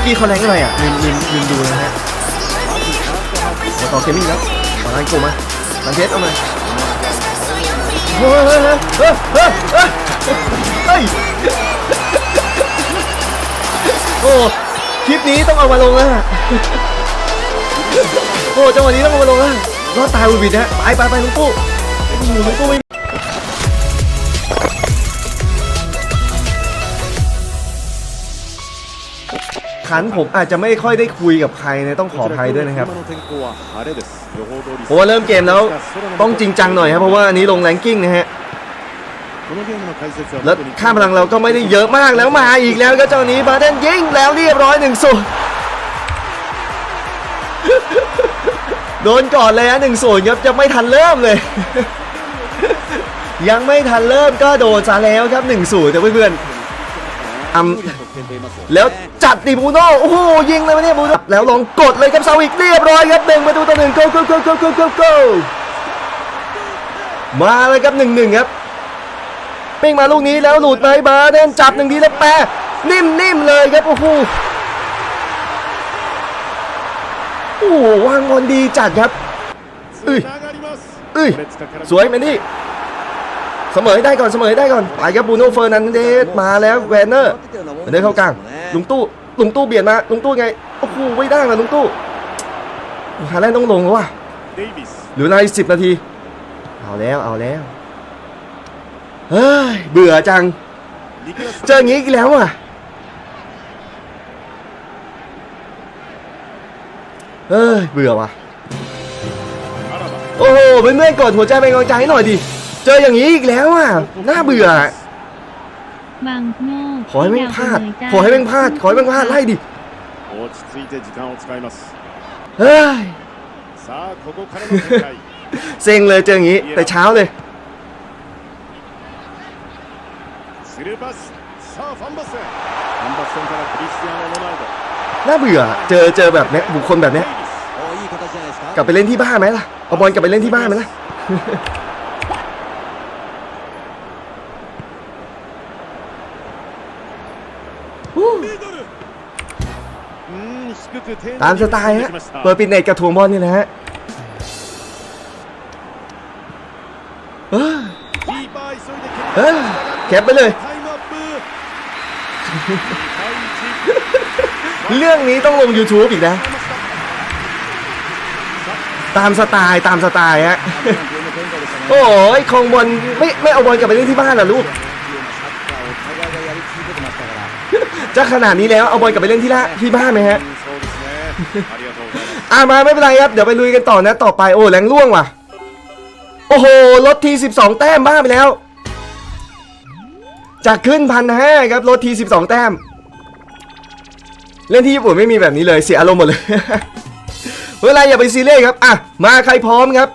มื่อกี้เขาแรงอะไรอะลืมลืมลืมดูนะฮะมาต่อเกมมิ่งแล้วขอร้านโกมาร้านเพชรเอามาเฮ้ยเฮ้ยเฮ้ยเฮ้ยเฮ้ยเฮ้ยโอ้คลิปนี้ต้องเอามาลงแล้วอะโอ้จังหวะนี้ต้องเอามาลงแล้วรอดตายวุบิดนะไปไปไปลุงปุ๊โอ้โหลุงปุ๊ไม่ ขันผมอาจจะไม่ค่อยได้คุยกับใครนะต้องขออภัยด้วยนะครับเพราะว่าเริ่มเกมแล้วต้องจริงจังหน่อยครับเพราะว่าอันนี้ลงแรงกิ้งนะฮะแล้วค่าพลังเราก็ไม่ได้เยอะมากแล้วมาอีกแล้วก็เจ้านี้บาเดนยิงแล้วเรียบร้อยหนึ่งศูนย์โดนก่อนเลยฮะหนึ่งศูนย์ครับจะไม่ทันเริ่มเลย ยังไม่ทันเริ่มก็โดนซะแล้วครับหนึ่งศูนย์แต่เพื่อนๆ ทำแล้วจัดดิบูโน่โอ้โหยิงเลยวะเนี่ยบูโน่แล้วลองกดเลยครับเซาอีกเรียบร้อยครับหนึ่งประตูต่อหนึ่ง go go go go go go go มาเลยครับหนึ่งหนึ่งครับปิ้งมาลูกนี้แล้วหลุดไปบาร์เดนจับหนึ่งทีแล้วแปรนิ่มๆเลยครับโอ้โหโอ้วางบอลดีจัดครับเอ้ยเอ้ยสวยแมนดี้ เสมอให้ได้ก่อนเสมอให้ได้ก่อนไปครับบูโน่เฟอร์นันเดสมาแล้วแวนเนอร์เดินเข้ากลางลุงตู้ลุงตู้เบียดมาลุงตู้ไงโอ้โหไม่ได้นะลุงตู้ฮาแลนด์ต้องลงแล้วว่ะเหลือเวลาอีกสิบนาทีเอาแล้วเอาแล้วเฮ้ยเบื่อจัง เจออย่างนี้อีกแล้วอะเฮ้ยเบื่อว่ะโอ้โหเพื่อนๆกดหัวใจเป็นกำลังใจให้หน่อยดิ เจออย่างนี้อีกแล้วอะน่าเบื่อ บางนอกขอให้ไม่พลาด ขอให้ไม่พลาด ขอให้ไม่พลาดไล่ดิเฮ้ยเซ็งเลยเจออย่างนี้แต่เช้าเลย・น่าเบื่อ เจอเจอแบบเนี้ยบุคคลแบบเนี้ยกลับไปเล่นที่บ้านไหมล่ะ เอาบอลกลับไปเล่นที่บ้านไหมล่ะ ตามสไตล์ฮะเปิดปีนเนตกับทวงบอลนี่แหละฮะแคปไปเลย เรื่องนี้ต้องลง YouTube อีกนะ ตามสไตล์ตามสไตล์ฮะ โอ้ยคองบอลไม่ไม่เอาบอลกลับไปเล่นที่บ้านหรอลูก จะขนาดนี้แล้วเอาบอลกลับไปเล่นที่ละที่บ้านไหมฮะอ่ามาไม่เป็นไรครับ เดี๋ยวไปลุยกันต่อนะต่อไปโอ้แรงล่วงว่ะ โอ้โหลดทีสิบสองแต้มบ้าไปแล้วจะขึ้นพันห้าครับลดทีสิบสองแต้ม เล่นที่ญี่ปุ่นไม่มีแบบนี้เลยเสียอารมณ์หมดเลยเวลาอย่าไปซีเรียสครับอะมาใครพร้อมครับ